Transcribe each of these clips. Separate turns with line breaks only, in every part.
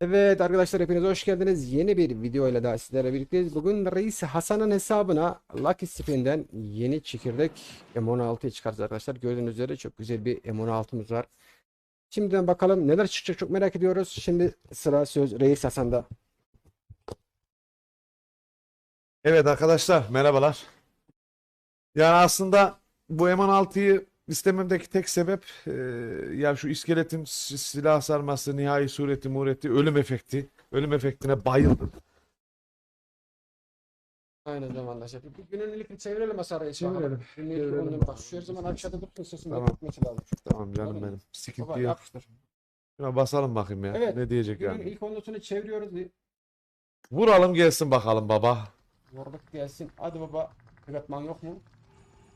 Evet arkadaşlar hepiniz hoş geldiniz. Yeni bir video ile daha sizlerle birlikteyiz. Bugün Reis Hasan'ın hesabına Lucky Spin'den yeni çekirdek M16'yı çıkartacağız arkadaşlar. Gördüğünüz üzere çok güzel bir M16'mız var. Şimdiden bakalım neler çıkacak çok merak ediyoruz. Şimdi sıra söz Reis Hasan'da.
Evet arkadaşlar merhabalar. Yani aslında bu M16'yı istememdeki tek sebep e, ya şu iskeletin si- silah sarması, nihai sureti, mureti, ölüm efekti. Ölüm efektine bayıldım.
Aynı zamanda şey. Bir günün ilkini çevirelim bakalım.
Çevirelim,
ilk
çevirelim
onunu bak şu her zaman aşağıda dursun sesini
Tamam.
bekletmesi lazım.
Tamam canım
Tamam.
benim. Sıkıntı
Baba
yok.
yapıştır.
Şuna basalım bakayım ya.
Evet,
Ne diyecek yani.
ilk onlusunu çeviriyoruz.
Vuralım gelsin bakalım baba.
Vurduk gelsin. Hadi baba. Kıratman yok mu?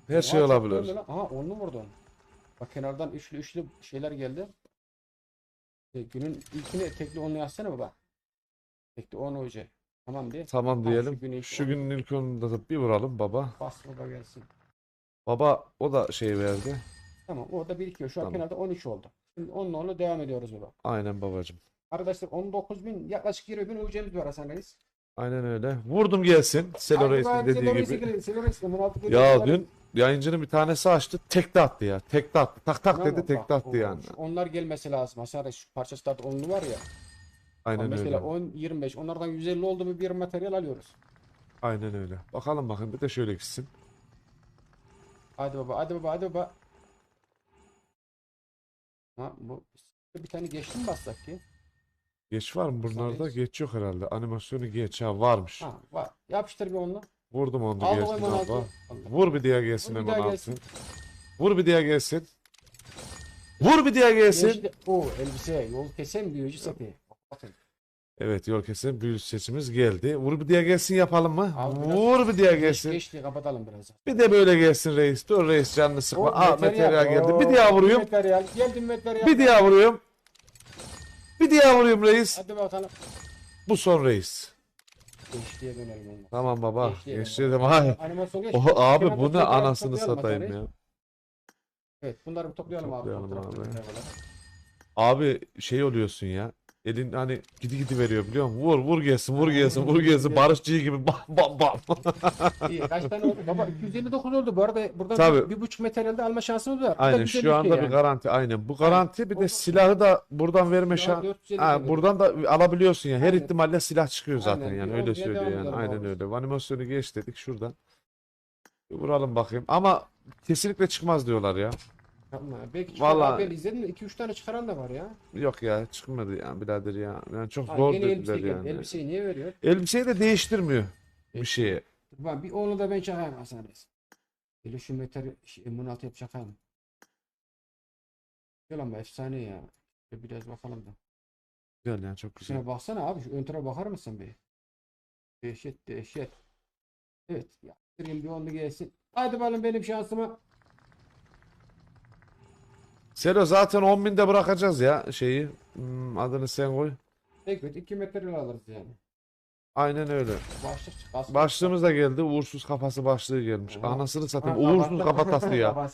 Her şey
çok
olabilir.
döndü lan. Aha onlu vurdun. Bak kenardan üçlü üçlü şeyler geldi. E, günün ilkini tekli onlu yazsana baba. Tekli on hoca. Tamam diye.
Tamam diyelim.
şu günün ilk
Şu günün ilk onunda da bir vuralım baba.
Bas baba gelsin.
Baba o da şey verdi.
Tamam orada birikiyor. Şu an
Tamam.
kenarda 13 oldu. Şimdi onunla onunla devam ediyoruz baba.
Aynen babacım.
Arkadaşlar 19.000 yaklaşık 20.000 UC'miz var Hasan Reis.
Aynen öyle. Vurdum gelsin. Selo Reis'in dediği gibi.
girelim. Selo Reis, M16 geliyor.
Ya dün yayıncının bir tanesi açtı. Tekte attı ya. Tekte attı. Tak tak
Tamam,
dedi tekte
bak,
attı
o-
yani.
Onlar gelmesi lazım. Hasan Reis şu parçası onlu var ya.
Aynen
mesela
öyle.
10 25 onlardan 150 oldu mu bir materyal alıyoruz.
Aynen öyle. Bakalım bakın bir de şöyle gitsin.
Hadi baba, hadi baba, hadi baba. Ha bu bir tane geçti mi bassak ki?
Geç var mı bunlarda? Geç yok herhalde. Animasyonu geç. Ha varmış.
Ha var. Yapıştır bir onunla.
Vurdum onu
Al
gelsin baba.
altı.
Vur bir diğer gelsin
Vur bir
hemen altın.
gelsin.
Vur bir diğer gelsin. Vur bir diğer gelsin.
O elbise, yol kesen büyücü seti.
Evet yol kesin büyük seçimiz geldi. Vur bir diğer gelsin yapalım mı?
Al biraz.
Vur bir diğer
Geç,
gelsin.
geçti kapatalım biraz.
Bir de böyle gelsin reis. Dur reis canını sıkma.
O
Aa materyal geldi.
Oo,
Bir daha vuruyorum.
Materyal. Geldi materyal.
Bir daha vuruyorum. Bir daha vuruyorum reis.
Hadi bakalım.
Bu son reis.
Geçtiye dönelim onunla.
Tamam baba. Dedim. Hayır.
Animasyon geç.
Oha abi
Kenarda
bu ne
toplayalım,
anasını
toplayalım
satayım ya.
Evet bunları bir toplayalım,
Toplayalım
abi.
Abi. Abi şey oluyorsun ya. Elin hani gidi gidi veriyor biliyor musun? Vur vur gelsin vur gelsin vur gelsin. Barışçı gibi bam bam bam.
İyi kaç tane oldu? Baba 259 oldu. Bu arada buradan
Tabii.
bir, buçuk materyalde alma şansımız var.
Aynen şu
bir
anda
şey
bir
yani.
garanti aynen. Bu garanti bir de silahı da buradan verme şansı.
450
Ha,
lira.
buradan da alabiliyorsun ya. Her
Aynen.
ihtimalle silah çıkıyor zaten
Aynen.
yani öyle söylüyor yani. Aynen öyle. Animasyonu geç dedik şuradan. Bir vuralım bakayım. Ama kesinlikle çıkmaz diyorlar ya.
Yapma. Belki çıkar.
Vallahi-
Abi ben izledim de 2-3 tane çıkaran da var ya.
Yok ya çıkmadı ya birader ya. Yani çok
Ha,
zor dediler
geldi.
yani.
Elbiseyi niye veriyor?
Elbiseyi de değiştirmiyor bir şeye.
Bak bir onu da ben çakayım Hasan Reis. Hele şu materyal şey, M16 yap çakayım. Gel ama efsane ya. Şöyle Biraz bakalım da.
Güzel yani çok güzel.
Şuna baksana abi şu ön tarafa bakar mısın bir? Dehşet dehşet. Evet. Yaptırayım bir onu gelsin. Hadi bakalım benim şansıma.
Selo zaten 10 binde bırakacağız ya şeyi. Hmm, adını sen koy.
Tekrar 2 metre alırız yani.
Aynen öyle.
Başlık
Başlığımız da geldi. Uğursuz kafası başlığı gelmiş.
Oha.
Anasını satayım.
Ha,
Uğursuz kafatası ya.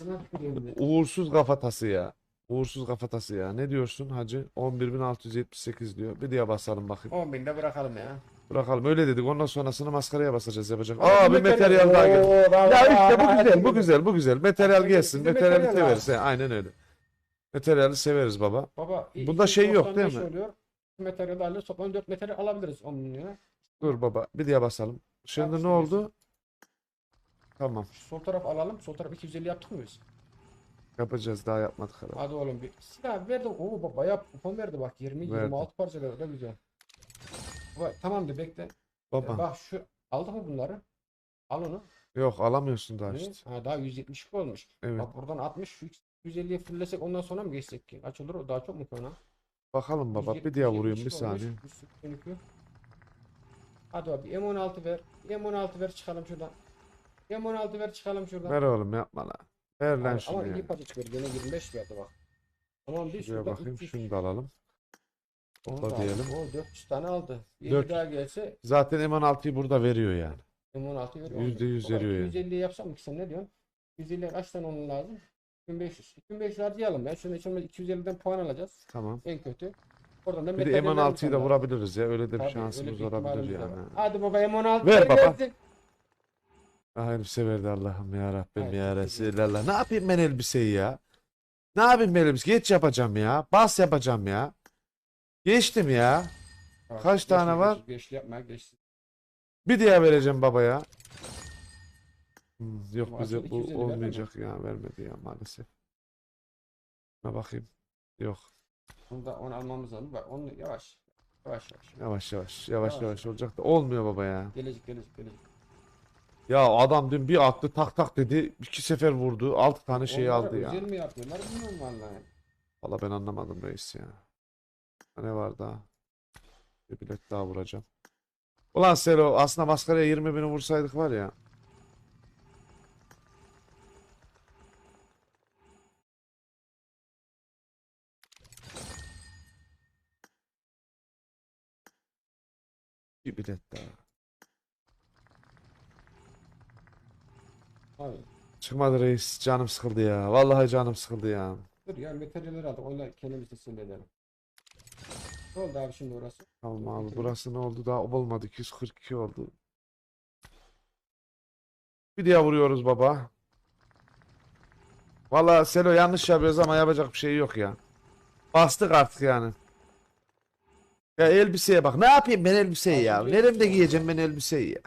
Uğursuz kafatası ya. Uğursuz kafatası ya. Ne diyorsun hacı? 11.678 diyor. Bir diye basalım bakayım.
10 binde bırakalım ya.
Bırakalım. Öyle dedik. Ondan sonrasını maskaraya basacağız yapacak. Aa
bir
bir materyal daha geldi. Ya işte bu güzel, bu güzel, bu güzel. Materyal gelsin.
materyal lazım.
He, aynen öyle. Materyali severiz baba.
Baba
Bunda şey yok,
295
değil mi?
Oluyor. Materyal alıyoruz. Toplam 4 materyal alabiliriz 10 bin lira.
Dur baba. Bir diye basalım. Şimdi ne oldu? Tamam.
Sol taraf alalım. Sol taraf 250 yaptık mı biz?
Yapacağız. Daha yapmadık herhalde.
Hadi oğlum bir silah verdi. Oo baba bayağı kupon verdi bak 20
Verdi.
26 parça verdi. Güzel. Baba, tamamdır bekle.
Baba.
Ee, Bak şu aldık mı bunları? Al onu.
Yok alamıyorsun daha
Ne?
işte.
Ha, daha 172 olmuş.
Evet.
Bak buradan 60 şu 150'ye fullesek ondan sonra mı geçsek ki? Kaç olur o? Daha çok mu ki ona?
Bakalım baba.
170,
Bir diye vurayım bir
172 olmuş,
saniye.
182. Hadi abi M16 ver. M16 ver çıkalım şuradan. M16 ver çıkalım şuradan.
Ver oğlum yapma lan. Ver lan şunu
ama
ya.
iyi parça çıkıyor. Gene 25 verdi bak. Tamam bir şurada
bakayım.
300.
Şunu da alalım. Da diyelim.
O 400 tane aldı. Bir
Dört-
daha gelse
Zaten M16'yı burada veriyor yani.
M16 veriyor.
Yüzde yüz veriyor yani.
250 yapsam ki sen ne diyorsun? 250 kaç tane onun lazım? 2500. 2500 harcayalım ya. Şunu içinde 250'den puan alacağız.
Tamam.
En kötü. Oradan da
Bir de
metalleri
M16'yı da vurabiliriz ya. Öyle de bir
Tabii, öyle
şansımız
bir
olabilir
ihtimalimiz de
yani.
var. Hadi baba M16
Ver baba. Ah elbise verdi Allah'ım ya Rabbim
Evet,
ya Resulallah. Ne yapayım ben elbiseyi ya? Ne yapayım ben elbise? Geç yapacağım ya. Bas yapacağım ya. Geçtim ya. Kaç tane var?
Geçti yapma geçti.
Bir diye vereceğim babaya. Hmm, yok bize bu
250 vermedi mi?
olmayacak ya. Vermedi ya maalesef. Buna bakayım. Yok.
Onu da onu almamız lazım. Bak onu yavaş. Yavaş yavaş.
Yavaş yavaş. Yavaş
Yavaş.
yavaş olacak da olmuyor baba ya.
Gelecek gelecek gelecek.
Ya adam dün bir attı tak tak dedi. iki sefer vurdu. Altı tane şey
Onlara
aldı ya.
Özel mi yapıyorlar bilmiyorum vallahi.
Valla ben anlamadım reis ya. Ne var daha? Bir bilet daha vuracağım. Ulan Selo aslında maskaraya 20 bini vursaydık var ya. Bir bilet daha.
Abi
Çıkmadı reis. Canım sıkıldı ya. Vallahi canım sıkıldı ya.
dur ya materyalleri aldık. Onları kendimiz de sinirlenelim. Ne oldu abi şimdi orası?
Tamam
Dur,
abi
bitireyim.
burası ne oldu daha olmadı 242 oldu. Bir diye vuruyoruz baba. Valla Selo yanlış yapıyoruz ama yapacak bir şey yok ya. Bastık artık yani. Ya elbiseye bak. Ne yapayım ben elbiseyi ya? Neremde giyeceğim ben elbiseyi ya?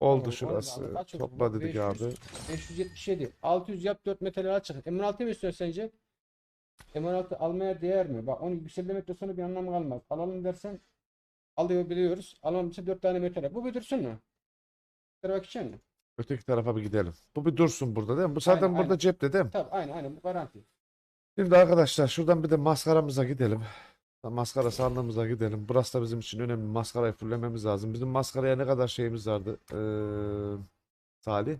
Oldu şurası.
abi.
Topla
500.
abi.
577. 600 yap 4 materyal aç çıkar. M16 mi istiyorsun sence? M16 almaya değer mi? Bak onu yükseltmekte sonra bir anlamı kalmaz. Alalım dersen alıyor biliyoruz. Alalım için 4 tane materyal. Bu bir dursun mu? Bir bak için mi?
Öteki tarafa bir gidelim. Bu bir dursun burada değil mi? Bu zaten
Aynen,
burada
aynen.
cepte değil mi?
Tabii aynen aynen bu garanti.
Şimdi arkadaşlar şuradan bir de maskaramıza gidelim. Maskara sandığımıza gidelim. Burası da bizim için önemli. Maskarayı fullememiz lazım. Bizim maskaraya ne kadar şeyimiz vardı? Ee, Salih.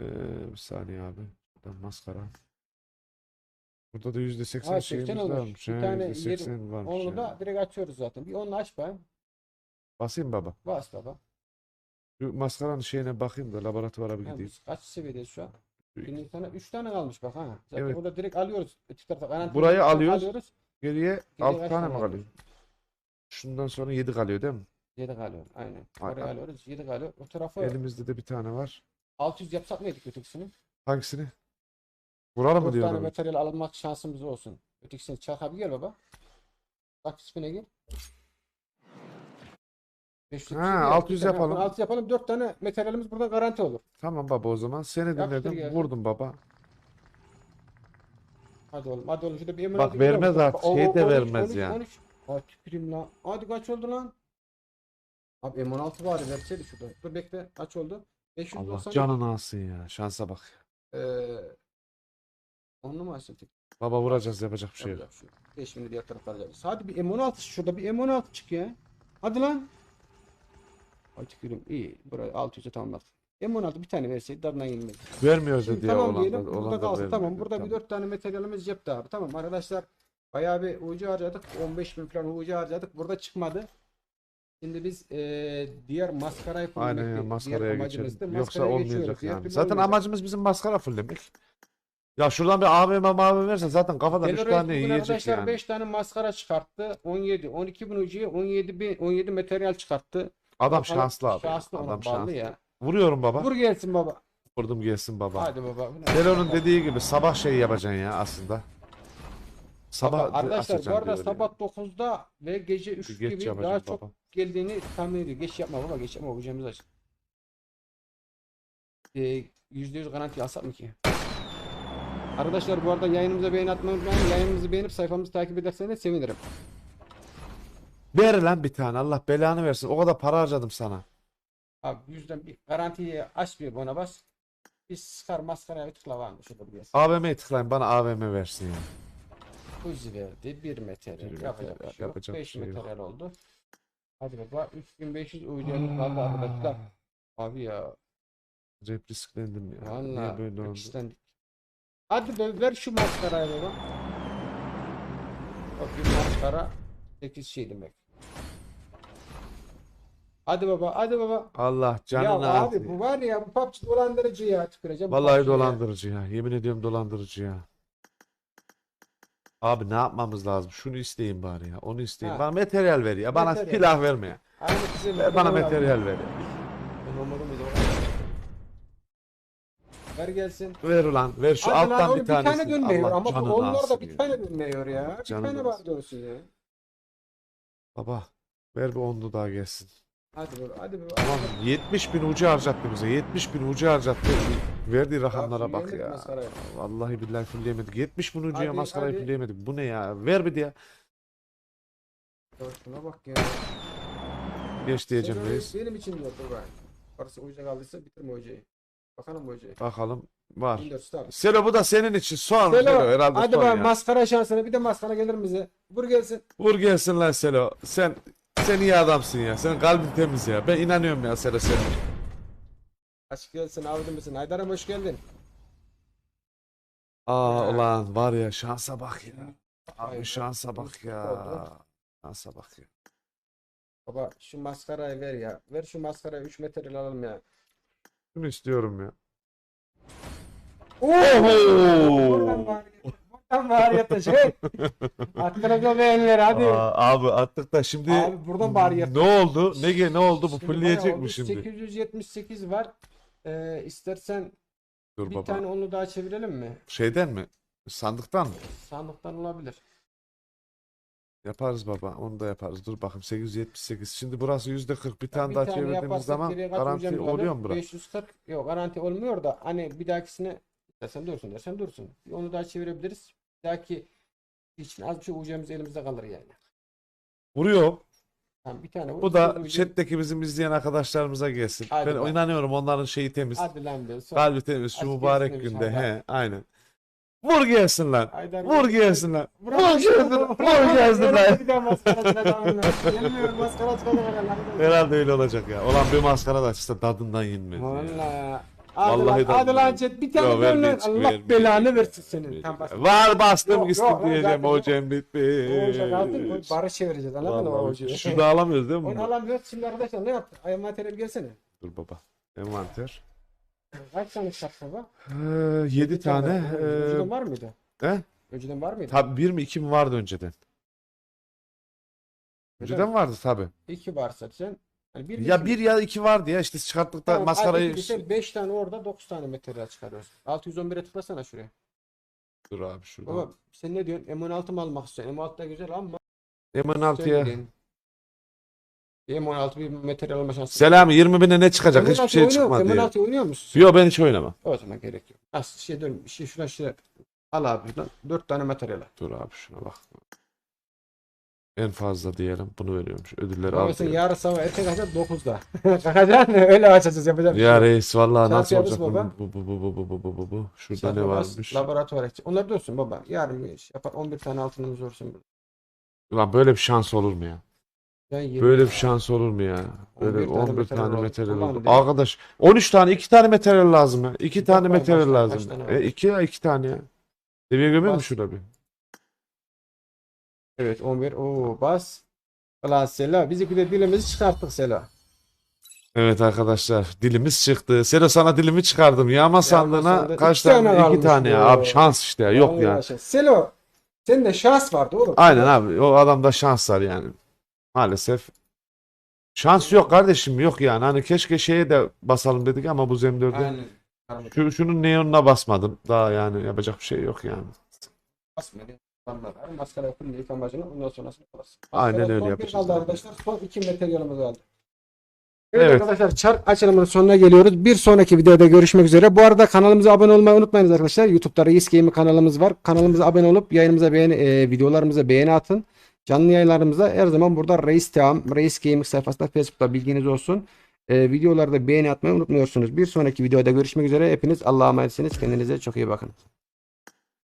Ee, bir saniye abi. Buradan maskara. Burada da yüzde seksen
Ha,
şeyimiz
80 olmuş.
varmış.
Bir tane
yüzde seksen varmış
Onu
yani.
da direkt açıyoruz zaten. Bir onu aç be.
Basayım baba.
Bas baba.
Şu maskaranın şeyine bakayım da laboratuvara bir gideyim.
kaç seviyedeyiz şu an? Şimdi sana 3 tane kalmış bak ha. Zaten
Evet.
burada direkt alıyoruz. Öteki tarafa garanti
Burayı
olarak
alıyoruz. Geriye altı
kaç
tane
tane
mi kalıyor? Şundan sonra yedi kalıyor değil mi?
7 kalıyor. Aynen.
Ay-
Oraya
ay.
alıyoruz. 7 kalıyor. O tarafı
Elimizde de bir tane var.
600 yapsak mıydık ötekisini?
Hangisini? Vuralım mı
4 tane
diyorlar?
materyal almak şansımız olsun. Ötekisini çak abi gel baba. Bak ismine gel. 500
Ha, 600 yapalım.
6 yapalım. 4 tane materyalimiz burada garanti olur.
Tamam baba o zaman. Seni
Yapıştır
dinledim. Vurdum baba.
Hadi oğlum. Hadi oğlum. Şurada bir emin
Bak, vermez artık, şey de
13,
vermez
13,
ya.
13. Ay tüküreyim lan. Hadi kaç oldu lan? Abi M16 var verseydi şurada. Dur bekle. Kaç oldu?
Allah
590.
canını alsın ya. Şansa bak.
Eee onu mu açtın?
Baba vuracağız yapacak bir şey yok.
Yapacak bir şey yok. Şimdi diğer tarafa alacağız. Hadi bir M16 şurada bir M16 çık ya. Hadi lan. Ay tükürüm. İyi. Burayı 600'e tamamladık. M16 bir tane verseydi tadına yenilmez.
Vermiyoruz
Şimdi
dedi ya.
tamam
Olan
diyelim. Burada
olan da
kalsın. Tamam. Burada bir
Tamam.
4 tane materyalimiz cepte abi. Tamam arkadaşlar. Bayağı bir ucu harcadık. 15 bin falan ucu harcadık. Burada çıkmadı. Şimdi biz eee, diğer maskarayı
Aynen ya maskaraya geçelim. Yoksa olmayacak yani. Zaten
olmayacak.
amacımız bizim maskara fullemek. Ya şuradan bir AVM mavi versen zaten kafadan 3
Delores
tane
bugün
yiyecek
arkadaşlar
yani.
5 tane maskara çıkarttı. 17, 12 bin ucuya 17 bin, 17 materyal çıkarttı.
Adam şanslı abi.
Şanslı
Adam şanslı.
ya.
Vuruyorum baba.
Vur gelsin baba.
Vurdum gelsin baba.
Hadi baba.
Delo'nun dediği gibi sabah şey yapacaksın ya aslında. Sabah
Baba, arkadaşlar bu arada sabah 9'da ve gece 3
Bir geç
gibi daha çok
baba.
geldiğini tahmin ediyor. Geç yapma baba geç yapma hocamız açık. Ee, %100 garanti alsak mı ki? Arkadaşlar bu arada yayınımıza beğeni atmayı unutmayın. Yayınımızı beğenip sayfamızı takip ederseniz sevinirim.
Ver lan bir tane Allah belanı versin. O kadar para harcadım sana.
Abi yüzden bir garantiyi aç bir bana bas. Bir sıkar maskaraya bir tıkla var mı? Şurada bir gelsin.
AVM'ye tıklayın bana AVM versin ya.
Uzi verdi. Bir materyal.
Bir
şey yok.
yapacak bir
5
şey yok.
materyal oldu. Hadi baba 3500 ucumuz kaldı arkadaşlar. Abi ya.
Acayip risklendim ya. Niye
Valla
böyle oldu?
yükseldik. Hadi be, ver şu maskarayı baba. Bak bir maskara 8 şey demek. Hadi baba, hadi baba.
Allah
Ya
canını
abi bu var ya bu PUBG dolandırıcı ya tüküreceğim.
Vallahi
PUBG
dolandırıcı ya. Yemin ediyorum dolandırıcı ya. Abi ne yapmamız lazım? Şunu isteyin bari ya. Onu isteyin.
Ha.
Bana materyal ver ya. Bana
Materyal.
silah verme ya.
Aynı
Ver bana
adamı
materyal ver ya.
Ver gelsin.
Ver ulan. Ver şu
Hadi lan
alttan
oğlum
bir tanesini.
tane dönmüyor
Allah
ama bu onlar da bir
ya.
tane dönmüyor ya. Bir
Canını
tane var dönsün ya.
Baba ver bir onlu daha gelsin.
Hadi baba hadi baba.
Tamam 70 bin ucu harcattı bize. 70 bin ucu harcattı. Verdiği rakamlara bak ya.
maskarayı.
Vallahi billahi fulleyemedik. 70 bin ucuya
Hadi,
maskarayı
hadi.
fulleyemedik. Bu ne ya? Ver bir. Ya
Şuna bak ya.
Geç diyeceğim reis.
Benim için dur bak. Parası ucuya kaldıysa bitirme hocayı. Bakalım bu hocayı.
Bakalım. Var.
1400 abi.
Selo bu da senin için. Son.
Selo,
Selo, herhalde
hadi bak maskara şansına bir de maskara gelir bize? Vur gelsin.
Vur gelsin lan Selo. Sen sen iyi adamsın ya. Senin kalbin temiz ya. Ben inanıyorum ya Selo senin.
Aşk gelsin avudun misin? Haydar'ım hoş geldin.
Aa ulan var ya şansa bak ya. Abi şansa bak
oldu.
ya. Şansa bak ya.
Baba şu maskarayı ver ya. Ver şu maskarayı 3 metre alalım ya.
Şunu istiyorum ya.
Buradan var. Buradan var yatacak. Hakkınızda beğeniler hadi.
Aa, abi attık da şimdi
Abi buradan yat.
ne oldu? Ne ne oldu? Bu
Şimdi
fulleyecek
bayağı
mi
oldu.
şimdi?
878 var. Ee, istersen
Dur
bir
baba.
tane onu daha çevirelim mi?
Şeyden mi? Sandıktan mı?
Sandıktan olabilir.
Yaparız baba. Onu da yaparız. Dur bakayım 878. Şimdi burası %40. Bir tane
bir
daha
tane
çevirdiğimiz
yaparsak
zaman
geriye kaç
garanti
hocam kalır?
oluyor mu bura?
540 yok garanti olmuyor da hani bir dahakisine dersen dursun dersen dursun. Bir Onu daha çevirebiliriz. Dahaki için az bir şey ucumuz elimizde kalır yani.
Vuruyor.
Tamam bir tane vur,
Bu da
ucu-
chat'teki bizim izleyen arkadaşlarımıza gelsin.
Hadi
Ben
bak.
inanıyorum onların şeyi temiz.
Hadi lan. Son.
Kalbi temiz. Şu
Aşk
mübarek
gelsin
günde.
hadi.
He, aynen. Vur gelsin lan.
Haydar
Vur
Bey.
gelsin lan. Vur gelsin lan. Vur gelsin lan.
Bir daha maskara.
Herhalde öyle olacak ya. Olan bir maskara da açsa tadından yenmez. ya.
Valla. Hadi
Vallahi
lan, hadi
da-
lan. Bir tane
Yo, vermeyecek.
Allah
vermeyecek,
belanı versin senin. Tam bas.
Var bastım
Yok, yok, yok,
diyeceğim.
zaten O. O
bitmiş.
barış çevireceğiz. Anladın mı o
Vallahi? Şunu alamıyoruz değil mi?
Onu
bunu?
alamıyoruz. Şimdi arkadaşlar ne yaptık? Ay materyal gelsene.
Dur baba. Envanter.
Kaç tane baba?
Ee, 7 tane.
Oğlum,
ee,
Önceden var mıydı?
he?
Önceden var mıydı?
Tabii bir mi iki mi vardı önceden? Önceden vardı tabii.
İki varsa sen. Hani bir
Ya bir ya iki vardı ya işte çıkarttık da
Tamam,
maskarayı.
5 tane orada 9 tane materyal çıkarıyoruz. 611'e tıklasana şuraya.
Dur abi şuradan.
Baba sen ne diyorsun? M16 mı almak istiyorsun? M16 da güzel ama
M16'ya.
söyleyin. M16 bir materyal alma şansı.
Selami 20 bine ne çıkacak? Hiçbir
M16
şey çıkmadı ya.
M16 oynuyor musun?
Yok ben hiç oynamam.
O zaman gerek yok. Az şey dön, şey şuna şey al abi lan 4 tane materyal. al.
Dur abi şuna bak. En fazla diyelim bunu veriyormuş. Ödülleri al
sen
diyor.
yarın sabah erken kalkacaksın 9'da. Kalkacaksın öyle açacağız yapacağız.
Ya reis vallahi
Şans
nasıl
yapıyoruz
olacak
baba.
bu bu bu bu bu bu bu bu bu. Şurada ne varmış?
Laboratuvar edecek. Onlar dursun baba. Yarın bir iş yapar 11 tane altınımız olsun.
Ulan böyle bir şans olur mu ya?
Ben yirmi-
Böyle bir şans olur mu ya? Böyle
11 tane
11 tane
materyal
materyal
oldu.
oldu.
Ulan.
Arkadaş 13 tane 2 tane materyal lazım ya. 2 tane
Bak,
materyal
başka
lazım.
tane var?
E 2 ya 2 tane ya. Seviye gömüyor mu
Bas.
şurada bir?
Evet 11. Oo bas. Ulan Sela. Biz de dilimizi çıkarttık Sela.
Evet arkadaşlar dilimiz çıktı. Selo sana dilimi çıkardım. Yağma sandığına
sandığına
kaç
iki tane
tane? 2
kalmış
tane ya. Abi şans işte ya. Yok ya.
şey. Selo. Senin de şans vardı oğlum.
Aynen abi. O adamda şans var yani. Maalesef. Şans yok kardeşim. Yok yani. Hani keşke şeye de basalım dedik ama bu Zem4'e.
Aynen.
Şu, şunun neonuna basmadım. Daha yani yapacak bir şey yok yani.
Basmadı. Adamlar. Maskara yapın ilk amacını ondan sonrasını yaparsın.
Aynen öyle yapacağız
kaldı arkadaşlar. Son iki materyalimiz kaldı. Evet,
Evet.
arkadaşlar çark açılımının sonuna geliyoruz. Bir sonraki videoda görüşmek üzere. Bu arada kanalımıza abone olmayı unutmayınız arkadaşlar. YouTube'da Reis Gaming kanalımız var. Kanalımıza abone olup yayınımıza beğeni, e, videolarımıza beğeni atın. Canlı yayınlarımızda her zaman burada Reis Team, Reis Gaming sayfasında Facebook'ta bilginiz olsun. E, videolarda beğeni atmayı unutmuyorsunuz. Bir sonraki videoda görüşmek üzere. Hepiniz Allah'a emanetsiniz. Kendinize çok iyi bakın.